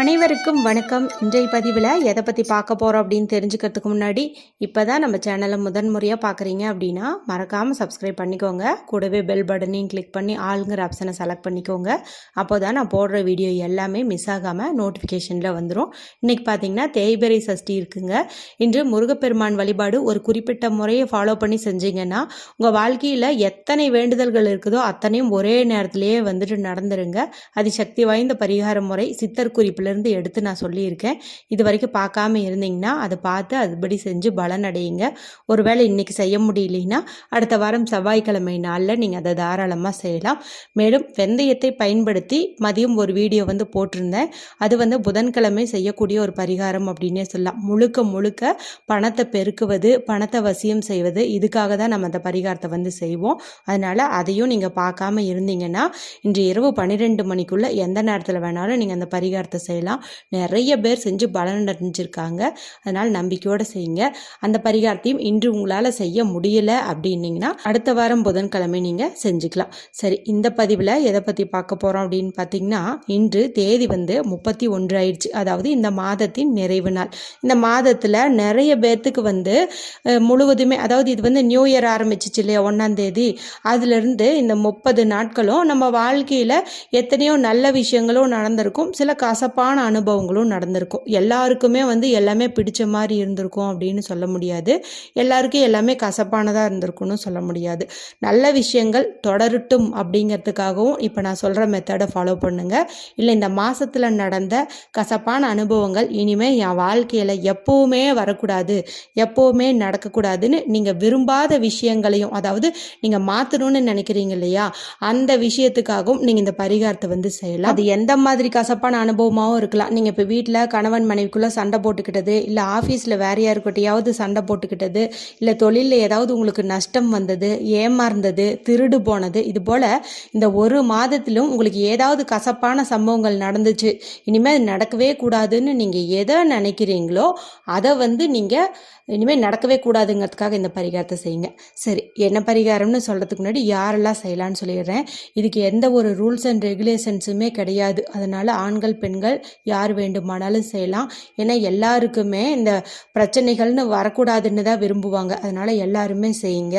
அனைவருக்கும் வணக்கம். இன்றைய பதிவில் எதை பற்றி பார்க்க போகிறோம் அப்படின்னு தெரிஞ்சுக்கிறதுக்கு முன்னாடி இப்போ தான் நம்ம சேனலை முதன் முறையாக பார்க்குறீங்க அப்படின்னா மறக்காமல் சப்ஸ்கிரைப் பண்ணிக்கோங்க. கூடவே பெல் பட்டனையும் கிளிக் பண்ணி ஆளுங்கிற ஆப்ஷனை செலக்ட் பண்ணிக்கோங்க. அப்போ தான் நான் போடுற வீடியோ எல்லாமே மிஸ் ஆகாமல் நோட்டிஃபிகேஷனில் வந்துடும் இன்றைக்கி பார்த்தீங்கன்னா தேய்பெரை சஷ்டி இருக்குங்க. இன்று முருகப்பெருமான் வழிபாடு ஒரு குறிப்பிட்ட முறையை ஃபாலோ பண்ணி செஞ்சீங்கன்னா உங்கள் வாழ்க்கையில் எத்தனை வேண்டுதல்கள் இருக்குதோ அத்தனையும் ஒரே நேரத்திலேயே வந்துட்டு நடந்துருங்க. அது சக்தி வாய்ந்த பரிகார முறை. சித்தர் குறிப்பில் குறிப்பிலிருந்து எடுத்து நான் சொல்லியிருக்கேன். இது வரைக்கும் பார்க்காம இருந்தீங்கன்னா அதை பார்த்து அதுபடி செஞ்சு பலனடையுங்க ஒருவேளை இன்னைக்கு செய்ய முடியலைன்னா அடுத்த வாரம் செவ்வாய்க்கிழமை நாளில் நீங்கள் அதை தாராளமாக செய்யலாம். மேலும் வெந்தயத்தை பயன்படுத்தி மதியம் ஒரு வீடியோ வந்து போட்டிருந்தேன். அது வந்து புதன்கிழமை செய்யக்கூடிய ஒரு பரிகாரம் அப்படின்னே சொல்லலாம். முழுக்க முழுக்க பணத்தை பெருக்குவது பணத்தை வசியம் செய்வது இதுக்காக தான் நம்ம அந்த பரிகாரத்தை வந்து செய்வோம். அதனால் அதையும் நீங்கள் பார்க்காம இருந்தீங்கன்னா இன்று இரவு பன்னிரெண்டு மணிக்குள்ளே எந்த நேரத்தில் வேணாலும் நீங்கள் அந்த பரிகாரத்தை செய்யலாம். நிறைய பேர் செஞ்சு பலன் அடைஞ்சிருக்காங்க. அதனால் நம்பிக்கையோடு செய்யுங்க. அந்த பரிகாரத்தையும் இன்று உங்களால் செய்ய முடியல அப்படின்னீங்கன்னா அடுத்த வாரம் புதன்கிழமை நீங்கள் செஞ்சுக்கலாம். சரி இந்த பதிவில் எதை பற்றி பார்க்க போகிறோம் அப்படின்னு பார்த்தீங்கன்னா இன்று தேதி வந்து முப்பத்தி ஒன்று ஆயிடுச்சு. அதாவது இந்த மாதத்தின் நிறைவு நாள். இந்த மாதத்தில் நிறைய பேர்த்துக்கு வந்து முழுவதுமே அதாவது இது வந்து நியூ இயர் ஆரம்பிச்சிச்சு இல்லையா ஒன்றாம் தேதி. அதுலேருந்து இந்த முப்பது நாட்களும் நம்ம வாழ்க்கையில் எத்தனையோ நல்ல விஷயங்களும் நடந்திருக்கும். சில கசப்பான அனுபவங்களும் நடந்திருக்கும். எல்லாருக்குமே வந்து எல்லாமே பிடிச்ச மாதிரி இருந்திருக்கும் அப்படின்னு சொல்ல முடியாது. எல்லாருக்கும் எல்லாமே கசப்பானதாக இருந்திருக்கும்னு சொல்ல முடியாது. நல்ல விஷயங்கள் தொடரட்டும் அப்படிங்கிறதுக்காகவும் இப்போ நான் சொல்கிற மெத்தடை ஃபாலோ பண்ணுங்க. இல்லை இந்த மாதத்தில் நடந்த கசப்பான அனுபவங்கள் இனிமேல் என் வாழ்க்கையில் எப்போவுமே வரக்கூடாது. எப்போவுமே நடக்கக்கூடாதுன்னு நீங்கள் விரும்பாத விஷயங்களையும் அதாவது நீங்கள் மாற்றணும்னு நினைக்கிறீங்க இல்லையா? அந்த விஷயத்துக்காகவும் நீங்கள் இந்த பரிகாரத்தை வந்து செய்யலாம். அது எந்த மாதிரி கசப்பான அனுபவமாகவும் இருக்கலாம். நீங்கள் இப்போ வீட்டில் கணவன் மனைவிக்குள்ளே சண்டை போட்டுக்கிட்டது இல்லை ஆஃபீஸில் வேற யாருக்கிட்டையாவது சண்டை போட்டுக்கிட்டது இல்லை தொழிலில் ஏதாவது உங்களுக்கு நஷ்டம் வந்தது ஏமாறுந்தது திருடு போனது இது போல் இந்த ஒரு மாதத்திலும் உங்களுக்கு ஏதாவது கசப்பான சம்பவங்கள் நடந்துச்சு. இனிமேல் அது நடக்கவே கூடாதுன்னு நீங்கள் எதை நினைக்கிறீங்களோ அதை வந்து நீங்கள் இனிமேல் நடக்கவே கூடாதுங்கிறதுக்காக இந்த பரிகாரத்தை செய்யுங்க. சரி என்ன பரிகாரம்னு சொல்கிறதுக்கு முன்னாடி யாரெல்லாம் செய்யலான்னு சொல்லிடுறேன். இதுக்கு எந்த ஒரு ரூல்ஸ் அண்ட் ரெகுலேஷன்ஸுமே கிடையாது. அதனால் ஆண்கள் பெண்கள் யார் வேண்டுமானாலும் செய்யலாம். ஏன்னா எல்லாருக்குமே இந்த பிரச்சனைகள்னு வரக்கூடாதுன்னு தான் விரும்புவாங்க. அதனால் எல்லாருமே செய்யுங்க.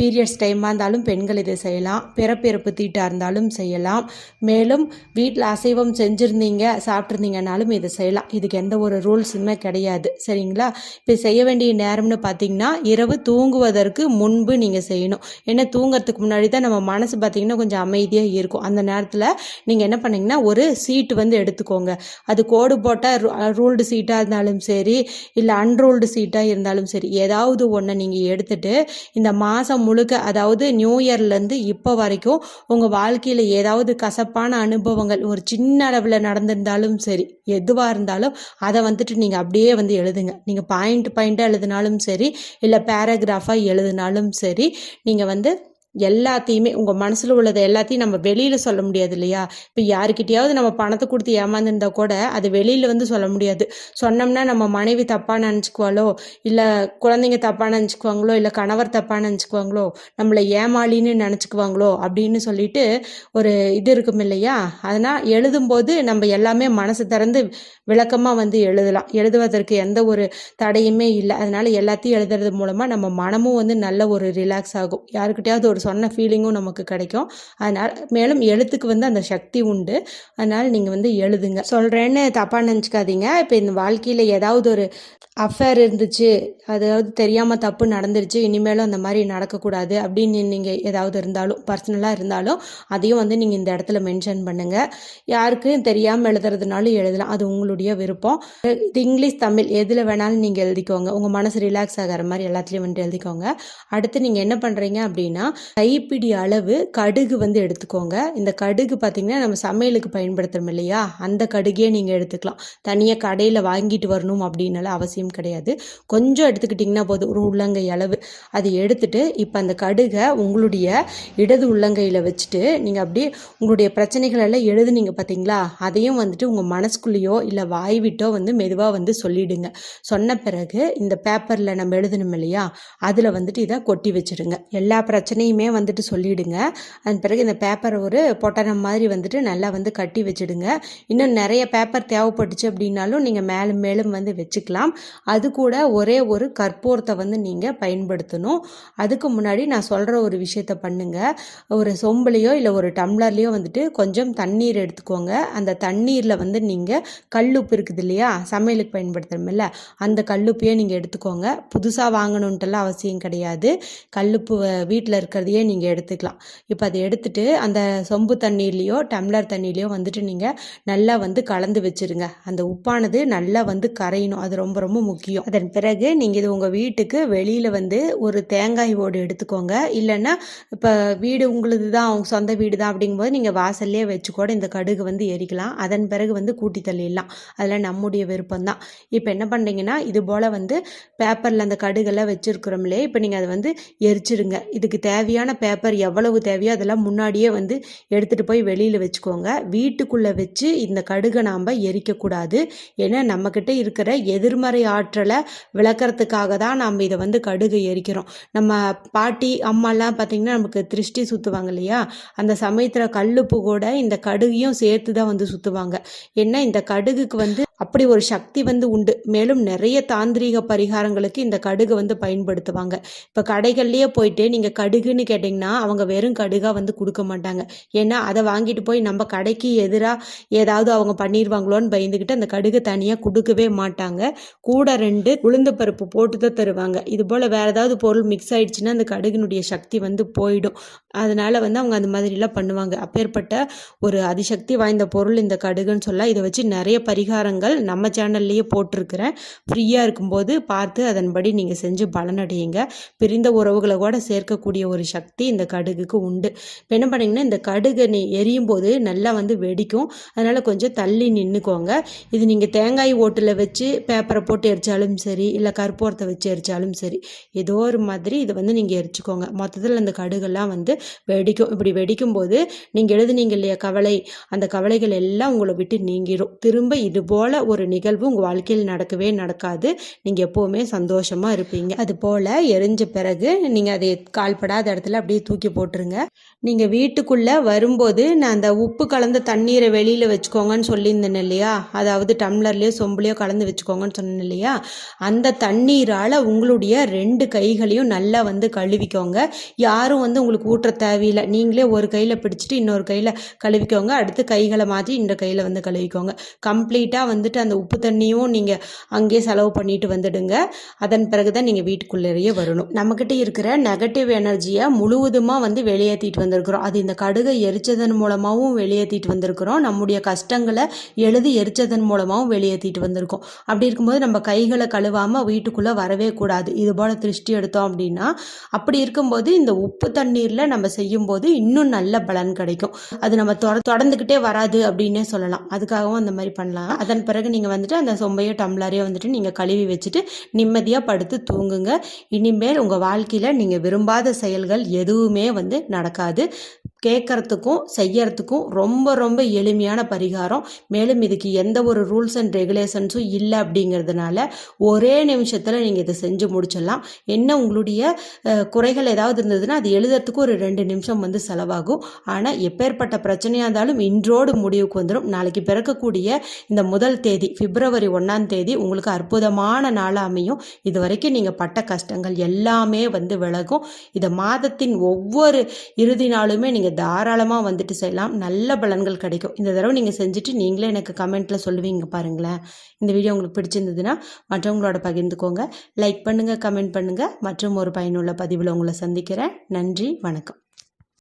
பீரியட்ஸ் டைமாக இருந்தாலும் பெண்கள் இதை செய்யலாம். பிறப்பிறப்பு தீட்டாக இருந்தாலும் செய்யலாம். மேலும் வீட்டில் அசைவம் செஞ்சுருந்தீங்க சாப்பிட்ருந்தீங்கனாலும் இதை செய்யலாம். இதுக்கு எந்த ஒரு ரூல்ஸுமே கிடையாது. சரிங்களா? இப்போ செய்ய வேண்டிய நேரம்னு பார்த்தீங்கன்னா இரவு தூங்குவதற்கு முன்பு நீங்கள் செய்யணும். ஏன்னா தூங்குறதுக்கு முன்னாடி தான் நம்ம மனசு பார்த்தீங்கன்னா கொஞ்சம் அமைதியாக இருக்கும். அந்த நேரத்தில் நீங்கள் என்ன பண்ணீங்கன்னா ஒரு சீட்டு வந்து எடுத்துக்கோங்க. அது கோடு போட்டால் ரூல்டு சீட்டாக இருந்தாலும் சரி இல்லை அன்ரூல்டு சீட்டாக இருந்தாலும் சரி ஏதாவது ஒன்றை நீங்கள் எடுத்துட்டு இந்த மாதம் முழுக்க அதாவது நியூ இயர்லேருந்து இப்போ வரைக்கும் உங்கள் வாழ்க்கையில் ஏதாவது கசப்பான அனுபவங்கள் ஒரு சின்ன அளவில் நடந்திருந்தாலும் சரி எதுவாக இருந்தாலும் அதை வந்துட்டு நீங்கள் அப்படியே வந்து எழுதுங்க. நீங்கள் பாயிண்ட் பாயிண்ட்டாக எழுதினாலும் சரி இல்லை பேராகிராஃபாக எழுதினாலும் சரி நீங்கள் வந்து எல்லாத்தையுமே உங்கள் மனசில் உள்ளதை எல்லாத்தையும் நம்ம வெளியில் சொல்ல முடியாது இல்லையா? இப்போ யாருக்கிட்டையாவது நம்ம பணத்தை கொடுத்து ஏமாந்துருந்தா கூட அது வெளியில் வந்து சொல்ல முடியாது. சொன்னோம்னா நம்ம மனைவி தப்பாக நினச்சிக்குவாளோ? இல்லை குழந்தைங்க தப்பாக நினச்சிக்குவாங்களோ? இல்லை கணவர் தப்பாக நினச்சிக்குவாங்களோ? நம்மளை ஏமாளின்னு நினச்சிக்குவாங்களோ? அப்படின்னு சொல்லிட்டு ஒரு இது இருக்கும் இல்லையா? அதனால் எழுதும்போது நம்ம எல்லாமே மனசு திறந்து விளக்கமாக வந்து எழுதலாம். எழுதுவதற்கு எந்த ஒரு தடையுமே இல்லை. அதனால் எல்லாத்தையும் எழுதுறது மூலமாக நம்ம மனமும் வந்து நல்ல ஒரு ரிலாக்ஸ் ஆகும். யாருக்கிட்டையாவது ஒரு சொன்ன ஃபீலிங்கும் நமக்கு கிடைக்கும். அதனால் மேலும் எழுத்துக்கு வந்து அந்த சக்தி உண்டு. அதனால் நீங்கள் வந்து எழுதுங்க. சொல்கிறேன்னு தப்பாக நினச்சிக்காதீங்க. இப்போ இந்த வாழ்க்கையில் ஏதாவது ஒரு அஃபேர் இருந்துச்சு அதாவது தெரியாமல் தப்பு நடந்துருச்சு இனிமேலும் அந்த மாதிரி நடக்கக்கூடாது அப்படின்னு நீங்கள் ஏதாவது இருந்தாலும் பர்சனலாக இருந்தாலும் அதையும் வந்து நீங்கள் இந்த இடத்துல மென்ஷன் பண்ணுங்கள் யாருக்கும் தெரியாமல் எழுதுறதுனாலும் எழுதலாம். அது உங்களுடைய விருப்பம். இது இங்கிலீஷ் தமிழ் எதில் வேணாலும் நீங்கள் எழுதிக்கோங்க. உங்கள் மனசு ரிலாக்ஸ் ஆகிற மாதிரி எல்லாத்துலேயும் வந்து எழுதிக்கோங்க. அடுத்து நீங்கள் என்ன பண்ணுறீங்க அப்படின்னா கைப்பிடி அளவு கடுகு வந்து எடுத்துக்கோங்க. இந்த கடுகு பார்த்திங்கன்னா நம்ம சமையலுக்கு பயன்படுத்துகிறோம் இல்லையா? அந்த கடுகே நீங்கள் எடுத்துக்கலாம். தனியாக கடையில் வாங்கிட்டு வரணும் அப்படின்னால அவசியம் கிடையாது. கொஞ்சம் எடுத்துக்கிட்டிங்கன்னா போதும். ஒரு உள்ளங்கை அளவு. அதை எடுத்துட்டு இப்போ அந்த கடுகை உங்களுடைய இடது உள்ளங்கையில் வச்சுட்டு நீங்கள் அப்படியே உங்களுடைய பிரச்சனைகள் எல்லாம் எழுதுனீங்க பார்த்தீங்களா அதையும் வந்துட்டு உங்கள் மனசுக்குள்ளேயோ இல்லை வாய் விட்டோ வந்து மெதுவாக வந்து சொல்லிடுங்க. சொன்ன பிறகு இந்த பேப்பரில் நம்ம எழுதணும் இல்லையா? அதில் வந்துட்டு இதை கொட்டி வச்சுருங்க. எல்லா பிரச்சனையும் எல்லாத்தையுமே வந்துட்டு சொல்லிவிடுங்க அதன் பிறகு இந்த பேப்பரை ஒரு பொட்டனம் மாதிரி வந்துட்டு நல்லா வந்து கட்டி வச்சுடுங்க. இன்னும் நிறைய பேப்பர் தேவைப்பட்டுச்சு அப்படின்னாலும் நீங்கள் மேலும் மேலும் வந்து வச்சுக்கலாம். அது கூட ஒரே ஒரு கற்பூரத்தை வந்து நீங்கள் பயன்படுத்தணும். அதுக்கு முன்னாடி நான் சொல்கிற ஒரு விஷயத்த பண்ணுங்கள் ஒரு சொம்புலையோ இல்லை ஒரு டம்ளர்லேயோ வந்துட்டு கொஞ்சம் தண்ணீர் எடுத்துக்கோங்க. அந்த தண்ணீரில் வந்து நீங்கள் கல்லுப்பு இருக்குது இல்லையா? சமையலுக்கு பயன்படுத்துகிறோம்ல அந்த கல்லுப்பையே நீங்கள் எடுத்துக்கோங்க. புதுசாக வாங்கணுன்ட்டுலாம் அவசியம் கிடையாது. கல்லுப்பு வீட்டில் அதையே நீங்கள் எடுத்துக்கலாம். இப்போ அதை எடுத்துட்டு அந்த சொம்பு தண்ணீர்லேயோ டம்ளர் தண்ணியிலையோ வந்துட்டு நீங்கள் நல்லா வந்து கலந்து வச்சுருங்க. அந்த உப்பானது நல்லா வந்து கரையணும். அது ரொம்ப ரொம்ப முக்கியம். அதன் பிறகு நீங்கள் இது உங்கள் வீட்டுக்கு வெளியில் வந்து ஒரு தேங்காய் ஓடு எடுத்துக்கோங்க. இல்லைன்னா இப்போ வீடு உங்களுது தான் அவங்க சொந்த வீடு தான் அப்படிங்கும்போது நீங்கள் வாசல்லே வச்சு கூட இந்த கடுகு வந்து எரிக்கலாம். அதன் பிறகு வந்து கூட்டி தள்ளிடலாம். அதில் நம்முடைய விருப்பம் தான். இப்போ என்ன பண்ணுறீங்கன்னா இது போல் வந்து பேப்பரில் அந்த கடுகெல்லாம் வச்சுருக்குறோம்லே இப்போ நீங்கள் அதை வந்து எரிச்சிருங்க. இதுக்கு தேவையான பேப்பர் எவ்வளவு தேவையோ அதெல்லாம் முன்னாடியே வந்து எடுத்துகிட்டு போய் வெளியில் வச்சுக்கோங்க. வீட்டுக்குள்ளே வச்சு இந்த கடுகை நாம் எரிக்கக்கூடாது. ஏன்னா நம்மக்கிட்ட இருக்கிற எதிர்மறை ஆற்றலை விளக்கிறதுக்காக தான் நாம் இதை வந்து கடுகு எரிக்கிறோம். நம்ம பாட்டி அம்மாலாம் பார்த்திங்கன்னா நமக்கு திருஷ்டி சுற்றுவாங்க இல்லையா? அந்த சமயத்தில் கல்லுப்பு கூட இந்த கடுகையும் சேர்த்து தான் வந்து சுற்றுவாங்க ஏன்னா இந்த கடுகுக்கு வந்து அப்படி ஒரு சக்தி வந்து உண்டு. மேலும் நிறைய தாந்திரீக பரிகாரங்களுக்கு இந்த கடுகு வந்து பயன்படுத்துவாங்க. இப்போ கடைகள்லேயே போயிட்டு நீங்கள் கடுகுன்னு கேட்டிங்கன்னா அவங்க வெறும் கடுகாக வந்து கொடுக்க மாட்டாங்க. ஏன்னா அதை வாங்கிட்டு போய் நம்ம கடைக்கு எதிராக ஏதாவது அவங்க பண்ணிடுவாங்களோன்னு பயந்துக்கிட்டு அந்த கடுகு தனியாக கொடுக்கவே மாட்டாங்க. கூட ரெண்டு உளுந்து பருப்பு போட்டு தான் தருவாங்க. இது போல் வேறு ஏதாவது பொருள் மிக்ஸ் ஆயிடுச்சுன்னா அந்த கடுகினுடைய சக்தி வந்து போயிடும். அதனால் வந்து அவங்க அந்த மாதிரிலாம் பண்ணுவாங்க. அப்பேற்பட்ட ஒரு அதிசக்தி வாய்ந்த பொருள் இந்த கடுகுன்னு சொல்ல இதை வச்சு நிறைய பரிகாரங்கள் விஷயங்கள் நம்ம சேனல்லையே போட்டிருக்கிறேன். ஃப்ரீயாக இருக்கும்போது பார்த்து அதன்படி நீங்கள் செஞ்சு பலனடையுங்க. பிரிந்த உறவுகளை கூட சேர்க்கக்கூடிய ஒரு சக்தி இந்த கடுகுக்கு உண்டு. இப்போ என்ன பண்ணிங்கன்னா இந்த கடுகு நீ எரியும் போது நல்லா வந்து வெடிக்கும். அதனால் கொஞ்சம் தள்ளி நின்றுக்கோங்க இது நீங்கள் தேங்காய் ஓட்டில் வச்சு பேப்பரை போட்டு எரிச்சாலும் சரி இல்லை கற்பூரத்தை வச்சு எரிச்சாலும் சரி ஏதோ ஒரு மாதிரி இதை வந்து நீங்கள் எரிச்சுக்கோங்க. மொத்தத்தில் அந்த கடுகெல்லாம் வந்து வெடிக்கும். இப்படி வெடிக்கும் போது நீங்கள் எழுதுனீங்க இல்லையா கவலை? அந்த கவலைகள் எல்லாம் உங்களை விட்டு நீங்கிடும் திரும்ப இது போல் ஒரு நிகழ்வு உங்கள் வாழ்க்கையில் நடக்கவே நடக்காது. நீங்கள் எப்போவுமே சந்தோஷமாக இருப்பீங்க. அது போல் எரிஞ்ச பிறகு நீங்கள் அதை கால்படாத இடத்துல அப்படியே தூக்கி போட்டுருங்க. நீங்கள் வீட்டுக்குள்ளே வரும்போது நான் அந்த உப்பு கலந்த தண்ணீரை வெளியில் வச்சுக்கோங்கன்னு சொல்லியிருந்தேன் இல்லையா? அதாவது டம்ளர்லேயோ சொம்புலையோ கலந்து வச்சுக்கோங்கன்னு சொன்னேன் இல்லையா? அந்த தண்ணீரால் உங்களுடைய ரெண்டு கைகளையும் நல்லா வந்து கழுவிக்கோங்க. யாரும் வந்து உங்களுக்கு ஊற்ற தேவையில்லை. நீங்களே ஒரு கையில் பிடிச்சிட்டு இன்னொரு கையில் கழுவிக்கோங்க. அடுத்து கைகளை மாற்றி இந்த கையில் வந்து கழுவிக்கோங்க. கம்ப்ளீட்டாக வந்து வந்துட்டு அந்த உப்பு தண்ணியும் நீங்கள் அங்கேயே செலவு பண்ணிட்டு வந்துடுங்க. அதன் பிறகு தான் நீங்கள் வீட்டுக்குள்ளேயே வரணும். நம்மக்கிட்ட இருக்கிற நெகட்டிவ் எனர்ஜியை முழுவதுமாக வந்து வெளியேற்றிட்டு வந்திருக்கிறோம். அது இந்த கடுகை எரிச்சதன் மூலமாகவும் வெளியேற்றிட்டு வந்திருக்கிறோம். நம்முடைய கஷ்டங்களை எழுதி எரிச்சதன் மூலமாகவும் வெளியேற்றிட்டு வந்திருக்கோம். அப்படி இருக்கும்போது நம்ம கைகளை கழுவாமல் வீட்டுக்குள்ளே வரவே கூடாது. இது போல் திருஷ்டி எடுத்தோம் அப்படின்னா அப்படி இருக்கும்போது இந்த உப்பு தண்ணீரில் நம்ம செய்யும்போது இன்னும் நல்ல பலன் கிடைக்கும். அது நம்ம தொடர்ந்துக்கிட்டே வராது அப்படின்னே சொல்லலாம். அதுக்காகவும் அந்த மாதிரி பண்ணலாம். அதன் பிறகு பிறகு நீங்கள் வந்துட்டு அந்த சொம்பையோ டம்ளரையோ வந்துட்டு நீங்கள் கழுவி வச்சுட்டு நிம்மதியாக படுத்து தூங்குங்க. இனிமேல் உங்கள் வாழ்க்கையில் நீங்கள் விரும்பாத செயல்கள் எதுவுமே வந்து நடக்காது. கேட்குறதுக்கும் செய்யறதுக்கும் ரொம்ப ரொம்ப எளிமையான பரிகாரம். மேலும் இதுக்கு எந்த ஒரு ரூல்ஸ் அண்ட் ரெகுலேஷன்ஸும் இல்லை அப்படிங்கிறதுனால ஒரே நிமிஷத்தில் நீங்கள் இதை செஞ்சு முடிச்சிடலாம். என்ன உங்களுடைய குறைகள் ஏதாவது இருந்ததுன்னா அது எழுதுறதுக்கு ஒரு ரெண்டு நிமிஷம் வந்து செலவாகும். ஆனால் எப்பேற்பட்ட பிரச்சனையாக இருந்தாலும் இன்றோடு முடிவுக்கு வந்துடும் நாளைக்கு பிறக்கக்கூடிய இந்த முதல் தேதி பிப்ரவரி ஒன்றாம் தேதி உங்களுக்கு அற்புதமான நாளாக அமையும். இது வரைக்கும் நீங்கள் பட்ட கஷ்டங்கள் எல்லாமே வந்து விலகும். இதை மாதத்தின் ஒவ்வொரு இறுதி நாளுமே நீங்கள் நீங்கள் தாராளமாக வந்துட்டு செய்யலாம். நல்ல பலன்கள் கிடைக்கும். இந்த தடவை நீங்கள் செஞ்சுட்டு நீங்களே எனக்கு கமெண்ட்டில் சொல்லுவீங்க பாருங்களேன். இந்த வீடியோ உங்களுக்கு பிடிச்சிருந்ததுன்னா மற்றவங்களோட பகிர்ந்துக்கோங்க. லைக் பண்ணுங்கள் கமெண்ட் பண்ணுங்கள் மற்றும் ஒரு பயனுள்ள பதிவில் உங்களை சந்திக்கிறேன். நன்றி வணக்கம்.